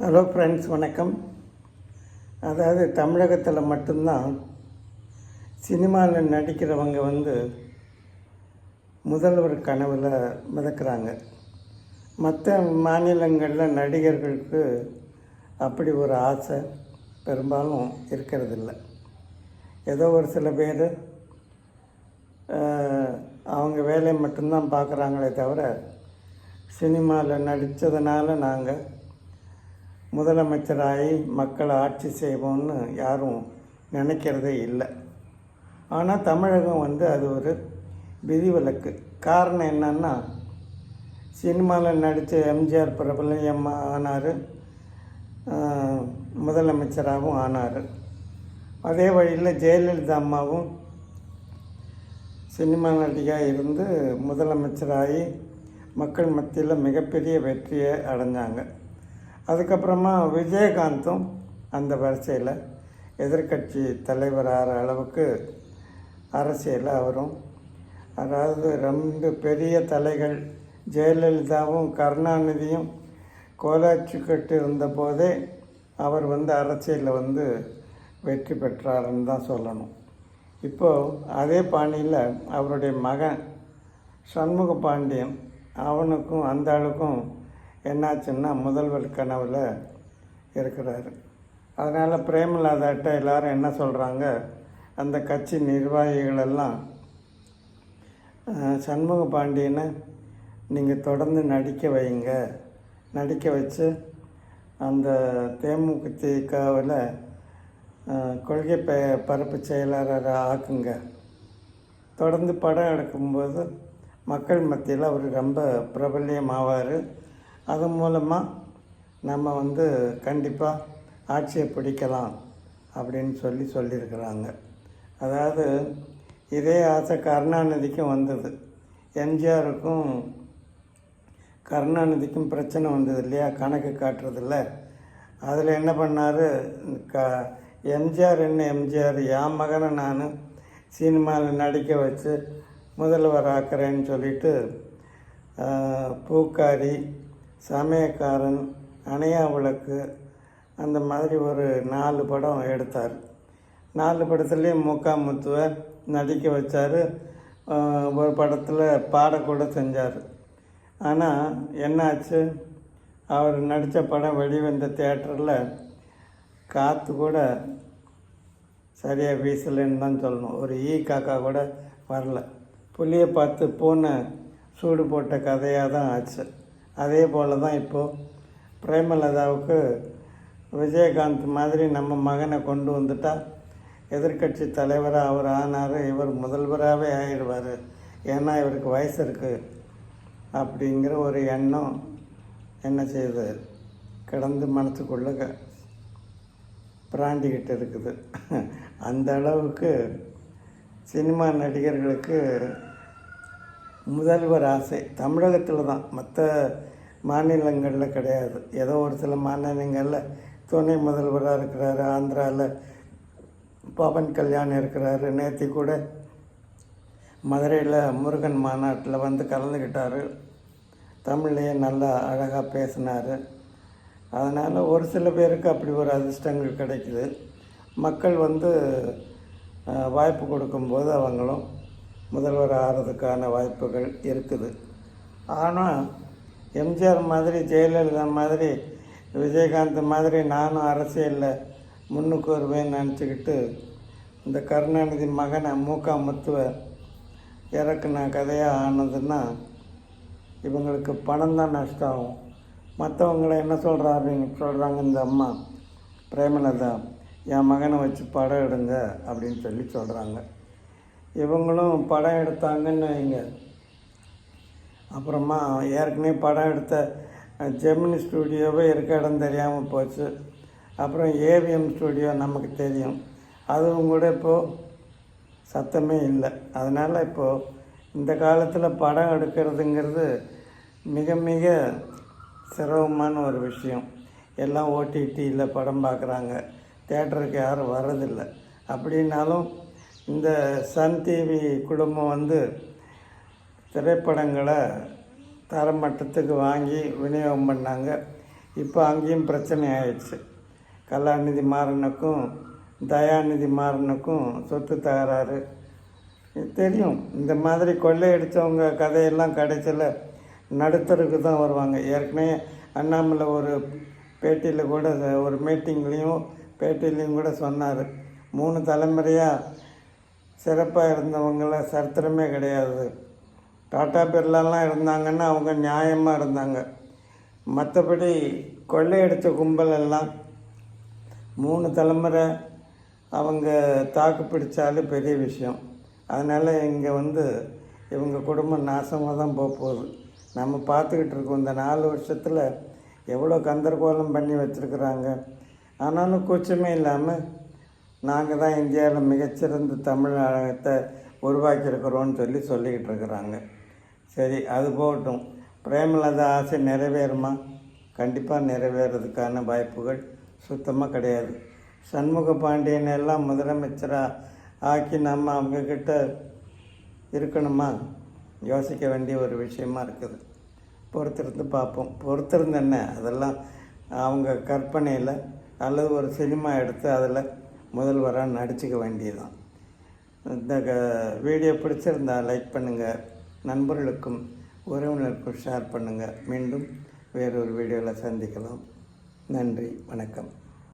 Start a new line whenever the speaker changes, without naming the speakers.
Hello friends வணக்கம். அதாவது தமிழகத்தில் மட்டும்தான் சினிமாவில் நடிக்கிறவங்க வந்து முதல்வர் கனவில் மிதக்கிறாங்க. மற்ற மாநிலங்களில் நடிகர்களுக்கு அப்படி ஒரு ஆசை பெரும்பாலும் இருக்கிறதில்ல. ஏதோ ஒரு சில பேர் அவங்க வேலையை மட்டும்தான் பார்க்குறாங்களே தவிர சினிமாவில் நடித்ததுனால நாங்கள் முதலமைச்சராகி மக்களை ஆட்சி செய்வோம்னு யாரும் நினைக்கிறதே இல்லை. ஆனால் தமிழகம் வந்து அது ஒரு விதிவிலக்கு. காரணம் என்னன்னா சினிமாவில் நடித்த எம்ஜிஆர் பிரபலம் ஆனார் முதலமைச்சராகவும் ஆனார். அதே வழியில் ஜெயலலிதா அம்மாவும் சினிமா நடிகையாக இருந்து முதலமைச்சராகி மக்கள் மத்தியில் மிகப்பெரிய வெற்றியை அடைஞ்சாங்க. அதுக்கப்புறமா விஜயகாந்தும் அந்த வரிசையில் எதிர்க்கட்சி தலைவர் ஆகிற அளவுக்கு அரசியலில் அவரும். அதாவது ரெண்டு பெரிய தலைகள் ஜெயலலிதாவும் கருணாநிதியும் கோலாட்சி கட்டு இருந்தபோதே அவர் வந்து அரசியலில் வந்து வெற்றி பெற்றாருன்னு தான் சொல்லணும். இப்போது அதே பாணியில் அவருடைய மகன் சண்முக பாண்டியன் அவனுக்கும் அந்த ஆளுக்கும் என்னாச்சுன்னா முதல்வர் கனவில் இருக்கிறாரு. அதனால் பிரேமலாதாட்ட எல்லாரும் என்ன சொல்கிறாங்க அந்த கட்சி நிர்வாகிகளெல்லாம் சண்முக பாண்டியனை நீங்கள் தொடர்ந்து நடிக்க வைங்க. நடிக்க வச்சு அந்த தேமுதிகவில் கொள்கை ப பரப்பு செயலாளராக ஆக்குங்க. தொடர்ந்து படம் எடுக்கும்போது மக்கள் மத்தியில் அவர் ரொம்ப பிரபல்யமாவார். அது மூலமாக நம்ம வந்து கண்டிப்பாக ஆட்சியை பிடிக்கலாம் அப்படின்னு சொல்லி சொல்லியிருக்கிறாங்க. அதாவது இதே ஆசை கருணாநிதிக்கும் வந்தது. எம்ஜிஆருக்கும் கருணாநிதிக்கும் பிரச்சனை வந்தது இல்லையா? கணக்கு காட்டுறதில்ல அதில் என்ன பண்ணார்? க எம்ஜிஆர் என்ன எம்ஜிஆர்? என் மகனை நான் சினிமாவில் நடிக்க வச்சு முதல்வர் ஆக்குறேன்னு சொல்லிட்டு பூக்காரி சமயக்காரன் அணையா விளக்கு அந்த மாதிரி ஒரு நாலு படம் எடுத்தார். நாலு படத்துலேயும் முத்துவை நடிக்க வச்சார். ஒரு படத்தில் பாடக்கூட செஞ்சார். ஆனால் என்னாச்சு? அவர் நடித்த படம் வெளிவந்த தேட்டரில் காற்று கூட சரியாக வீசலைன்னு தான் சொல்லணும். ஒரு ஈ காக்கா கூட வரல. புளியை பார்த்து பூனை சூடு போட்ட கதையாக தான் ஆச்சு. அதே போல் தான் இப்போது பிரேமலதாவுக்கு விஜயகாந்த் மாதிரி நம்ம மகனை கொண்டு வந்துட்டால் எதிர்க்கட்சி தலைவராக அவர் ஆனார் இவர் முதல்வராகவே ஆயிடுவார். ஏன்னா இவருக்கு வயசு இருக்குது அப்படிங்கிற ஒரு எண்ணம் என்ன செய்யுது? கிடந்து மனசுக்குள்ளே க- பிராண்டிக்கிட்டு இருக்குது. அந்த அளவுக்கு சினிமா நடிகர்களுக்கு முதல்வர் ஆசை. தமிழகத்தில் தான். மற்ற மாநிலங்களில் கிடையாது. ஏதோ ஒரு சில மாநிலங்களில் துணை முதல்வராக இருக்கிறாரு ஆந்திராவில் பவன் கல்யாண் இருக்கிறாரு. நேற்று கூட மதுரையில் முருகன் மாநாட்டில் வந்து கலந்துக்கிட்டார் தமிழ்லேயே நல்லா அழகாக பேசினார். அதனால் ஒரு சில பேருக்கு அப்படி ஒரு அதிர்ஷ்டங்கள் கிடைக்குது. மக்கள் வந்து வாய்ப்பு கொடுக்கும்போது அவங்களும் முதல்வர் ஆகிறதுக்கான வாய்ப்புகள் இருக்குது. ஆனால் எம்ஜிஆர் மாதிரி ஜெயலலிதா மாதிரி விஜயகாந்த் மாதிரி நானும் அரசியலில் முன்னுக்கு வருவேன்னு நினச்சிக்கிட்டு இந்த கருணாநிதி மகனை மூக்கா முத்துவை இறக்குன கதையாக ஆனதுன்னா இவங்களுக்கு பணம் தான் நஷ்டம் ஆகும் மற்றவங்கள என்ன சொல்கிறாரு சொல்கிறாங்க இந்த அம்மா. பிரேமலதா என் மகனை வச்சு படம் எடுங்க அப்படின்னு சொல்லி சொல்கிறாங்க இவங்களும் படம் எடுத்தாங்கன்னு வைங்க. அப்புறமா ஏற்கனவே படம் எடுத்த ஜெமினி ஸ்டூடியோவே இருக்க இடம் தெரியாமல் போச்சு. அப்புறம் ஏவிஎம் ஸ்டூடியோ நமக்கு தெரியும். அதுவும் கூட இப்போது சத்தமே இல்லை. அதனால் இப்போது இந்த காலத்தில் படம் எடுக்கிறதுங்கிறது மிக மிக சிரமமான ஒரு விஷயம். எல்லாம் ஓடிடியில் படம் பார்க்குறாங்க தேட்டருக்கு யாரும் வர்றதில்லை. அப்படின்னாலும் இந்த சன் டிவி குடும்பம் வந்து திரைப்படங்களை தரமட்டத்துக்கு வாங்கி விநியோகம் பண்ணாங்க. இப்போ அங்கேயும் பிரச்சனை ஆயிடுச்சு. கலாநிதி மாறனுக்கும் தயாநிதி மாறனுக்கும் சொத்து தகராறு. தெரியும் இந்த மாதிரி கொள்ளையடித்தவங்க கதையெல்லாம் கடைசியில் நடுத்தருக்கு தான் வருவாங்க. ஏற்கனவே அண்ணாமலை ஒரு பேட்டியில் கூட ஒரு மீட்டிங்லேயும் பேட்டிலையும் கூட சொன்னார். மூணு தலைமுறையாக சிறப்பாக இருந்தவங்கள சரித்திரமே கிடையாது. டாட்டா பிர்லாலாம் இருந்தாங்கன்னா அவங்க நியாயமாக இருந்தாங்க. மற்றபடி கொள்ளையடித்த கும்பல் எல்லாம் மூணு தலைமுறை அவங்க தாக்கு பிடிச்சாலே பெரிய விஷயம். அதனால் இங்கே வந்து இவங்க குடும்பம் நாசமாக தான் போக போகுது. நம்ம பார்த்துக்கிட்டு இருக்கோம். இந்த நாலு வருஷத்தில் எவ்வளோ கந்தர்கோலம் பண்ணி வச்சுருக்குறாங்க. ஆனாலும் கூச்சமே இல்லாமல் நாங்கள் தான் இந்தியாவில் மிகச்சிறந்த தமிழகத்தை உருவாக்கியிருக்கிறோன்னு சொல்லி சொல்லிக்கிட்டு இருக்கிறாங்க சரி அது போகட்டும். பிரேமலதா ஆசை நிறைவேறுமா? கண்டிப்பாக நிறைவேறதுக்கான வாய்ப்புகள் சுத்தமாக கிடையாது. சண்முக பாண்டியன் எல்லாம் முதலமைச்சராக ஆக்கி நம்ம அவங்கக்கிட்ட இருக்கணுமா? யோசிக்க வேண்டிய ஒரு விஷயமா இருக்குது. பொறுத்திருந்து பார்ப்போம். பொறுத்திருந்து என்ன அதெல்லாம் அவங்க கற்பனையில் அல்லது ஒரு சினிமா எடுத்து அதில் முதல்வராக நடிச்சுக்க வேண்டியதுதான். இந்த க- வீடியோ பிடிச்சிருந்தா லைக் பண்ணுங்கள் நண்பர்களுக்கும் உறவினருக்கும் ஷேர் பண்ணுங்கள் மீண்டும் வேறொரு வீடியோவில் சந்திக்கலாம். நன்றி வணக்கம்.